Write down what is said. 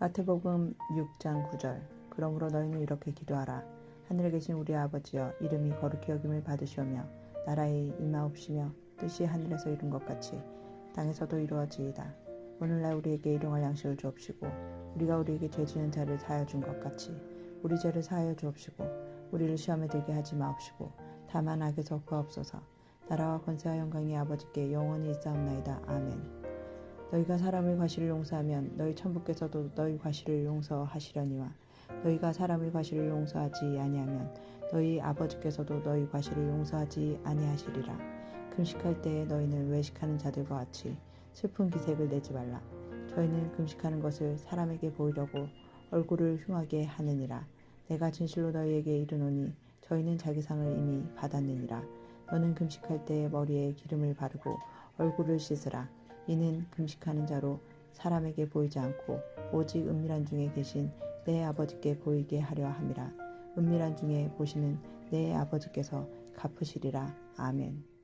마태복음 6장 9절. 그러므로 너희는 이렇게 기도하라. 하늘에 계신 우리 아버지여 이름이 거룩히 여김을 받으시오며 나라의 임하옵시며 뜻이 하늘에서 이룬 것 같이 땅에서도 이루어지이다. 오늘날 우리에게 일용할 양식을 주옵시고 우리가 우리에게 죄 지은 자를 사하여 준 것 같이 우리 죄를 사하여 주옵시고 우리를 시험에 들게 하지 마옵시고 다만 악에서 구하옵소서. 나라와 권세와 영광이 아버지께 영원히 있사옵나이다. 아멘 너희가 사람의 과실을 용서하면 너희 천부께서도 너희 과실을 용서하시려니와 너희가 사람의 과실을 용서하지 아니하면 너희 아버지께서도 너희 과실을 용서하지 아니하시리라. 금식할 때에 너희는 외식하는 자들과 같이 슬픈 기색을 내지 말라. 저희는 금식하는 것을 사람에게 보이려고 얼굴을 흉하게 하느니라. 내가 진실로 너희에게 이르노니 저희는 자기 상을 이미 받았느니라. 너는 금식할 때에 머리에 기름을 바르고 얼굴을 씻으라 이는 금식하는 자로 사람에게 보이지 않고 오직 은밀한 중에 계신 내 아버지께 보이게 하려 함이라. 은밀한 중에 보시는 내 아버지께서 갚으시리라. 아멘